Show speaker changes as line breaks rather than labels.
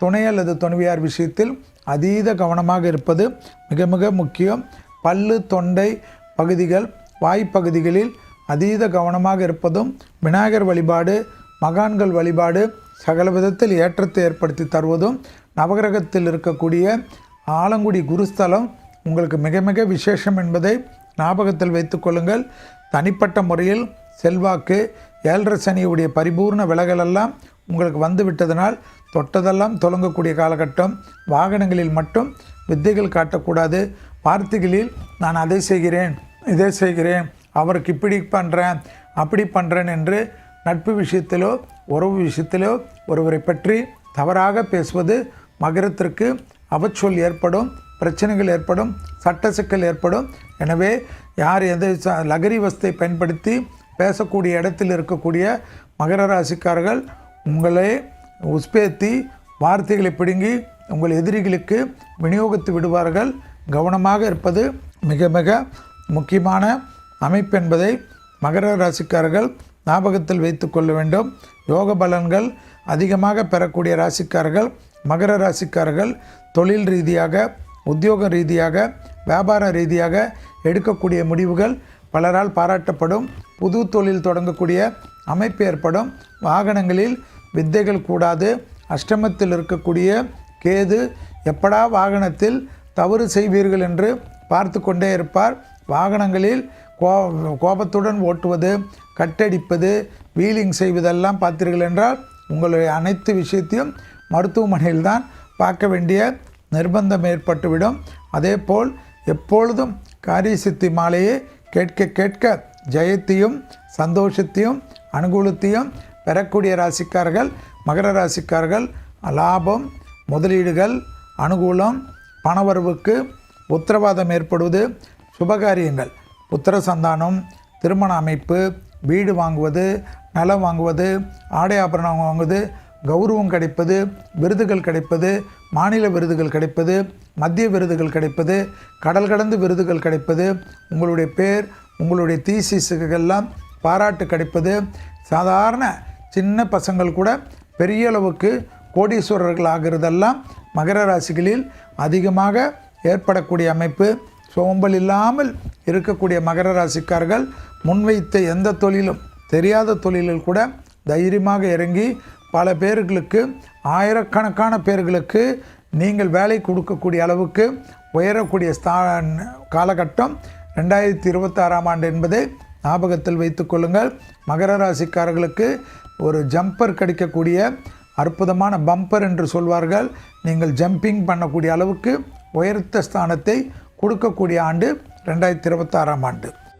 துணை அல்லது துணைவியார் விஷயத்தில் அதீத கவனமாக இருப்பது மிக மிக முக்கியம். பல்லு தொண்டை பகுதிகள் வாய்ப்பகுதிகளில் அதீத கவனமாக இருப்பதும் விநாயகர் வழிபாடு மகான்கள் வழிபாடு சகல விதத்தில் ஏற்றத்தை ஏற்படுத்தி தருவதும் நவகிரகத்தில் இருக்கக்கூடிய ஆலங்குடி குருஸ்தலம் உங்களுக்கு மிக மிக விசேஷம் என்பதை ஞாபகத்தில் வைத்துக்கொள்ளுங்கள் தனிப்பட்ட முறையில் செல்வாக்கு ஏழரை சனியுடைய பரிபூர்ண விலகலெல்லாம் உங்களுக்கு வந்து விட்டதனால் தொட்டதெல்லாம் தொடங்கக்கூடிய காலகட்டம். வாகனங்களில் மட்டும் வித்தைகள் காட்டக்கூடாது. வார்த்தைகளில் நான் அதை செய்கிறேன் இதை செய்கிறேன் அவருக்கு இப்படி பண்ணுறேன் அப்படி பண்ணுறேன் என்று நட்பு விஷயத்திலோ உறவு விஷயத்திலோ ஒருவரை பற்றி தவறாக பேசுவது மகரத்திற்கு அவச்சொல் ஏற்படும் பிரச்சனைகள் ஏற்படும் சட்ட சிக்கல் ஏற்படும். எனவே யார் எதை லகரி வஸ்தை பயன்படுத்தி பேசக்கூடிய இடத்தில் இருக்கக்கூடிய மகர ராசிக்காரர்கள் உங்களே உஸ்பேத்தி வார்த்தைகளை பிடுங்கி உங்கள் எதிரிகளுக்கு விநியோகித்து விடுவார்கள். கவனமாக இருப்பது மிக மிக முக்கியமான அமைப்பு என்பதை மகர ராசிக்காரர்கள் ஞாபகத்தில் வைத்து கொள்ள வேண்டும். யோக பலன்கள் அதிகமாக பெறக்கூடிய ராசிக்காரர்கள் மகர ராசிக்காரர்கள் தொழில் ரீதியாக உத்தியோக ரீதியாக வியாபார ரீதியாக எடுக்கக்கூடிய முடிவுகள் பலரால் பாராட்டப்படும் புது தொழில் தொடங்கக்கூடிய அமைப்பு ஏற்படும். வாகனங்களில் வித்தைகள் கூடாது. அஷ்டமத்தில் இருக்கக்கூடிய கேது எப்படா வாகனத்தில் தவறு செய்வீர்கள் என்று பார்த்து கொண்டே இருப்பார். வாகனங்களில் கோ கோபத்துடன் ஓட்டுவது கட்டடிப்பது வீலிங் செய்வதெல்லாம் பார்த்தீர்கள் என்றால் உங்களுடைய அனைத்து விஷயத்தையும் மருத்துவமனையில் தான் பார்க்க வேண்டிய நிர்பந்தம் ஏற்பட்டுவிடும். அதேபோல் எப்பொழுதும் காரிய மாலையை மாலையே கேட்க கேட்க ஜெயத்தையும் சந்தோஷத்தையும் அனுகூலத்தையும் பெறக்கூடிய ராசிக்கார்கள் மகர ராசிக்கார்கள் லாபம் முதலீடுகள் அனுகூலம் பணவரவுக்கு உத்தரவாதம் ஏற்படுவது சுபகாரியங்கள். புத்திர சந்தானம் திருமண அமைப்பு வீடு வாங்குவது நிலம் வாங்குவது ஆடை ஆபரணம் வாங்குவது கௌரவம் கிடைப்பது விருதுகள் கிடைப்பது மாநில விருதுகள் கிடைப்பது மத்திய விருதுகள் கிடைப்பது கடல் கடந்து விருதுகள் கிடைப்பது உங்களுடைய பேர் உங்களுடைய தீசிஸுக்கெல்லாம் பாராட்டு கிடைப்பது. சாதாரண சின்ன பசங்கள் கூட பெரிய அளவுக்கு கோடீஸ்வரர்கள் ஆகிறதெல்லாம் மகர ராசிகளில் அதிகமாக ஏற்படக்கூடிய அமைப்பு. சோம்பல் இல்லாமல் இருக்கக்கூடிய மகர ராசிக்காரர்கள் முன்வைத்த எந்த தொழிலும் தெரியாத தொழிலில் கூட தைரியமாக இறங்கி பல பேர்களுக்கு ஆயிரக்கணக்கான பேர்களுக்கு நீங்கள் வேலை கொடுக்கக்கூடிய அளவுக்கு உயரக்கூடிய ஸ்தா காலகட்டம் ரெண்டாயிரத்தி இருபத்தாறாம் ஆண்டு என்பதை ஞாபகத்தில் வைத்துக்கொள்ளுங்கள் மகர ராசிக்காரர்களுக்கு ஒரு ஜம்பர் கிடைக்கக்கூடிய அற்புதமான பம்பர் என்று சொல்வார்கள். நீங்கள் ஜம்பிங் பண்ணக்கூடிய அளவுக்கு உயர்த்த ஸ்தானத்தை கொடுக்கக்கூடிய ஆண்டு ரெண்டாயிரத்தி இருபத்தாறாம் ஆண்டு.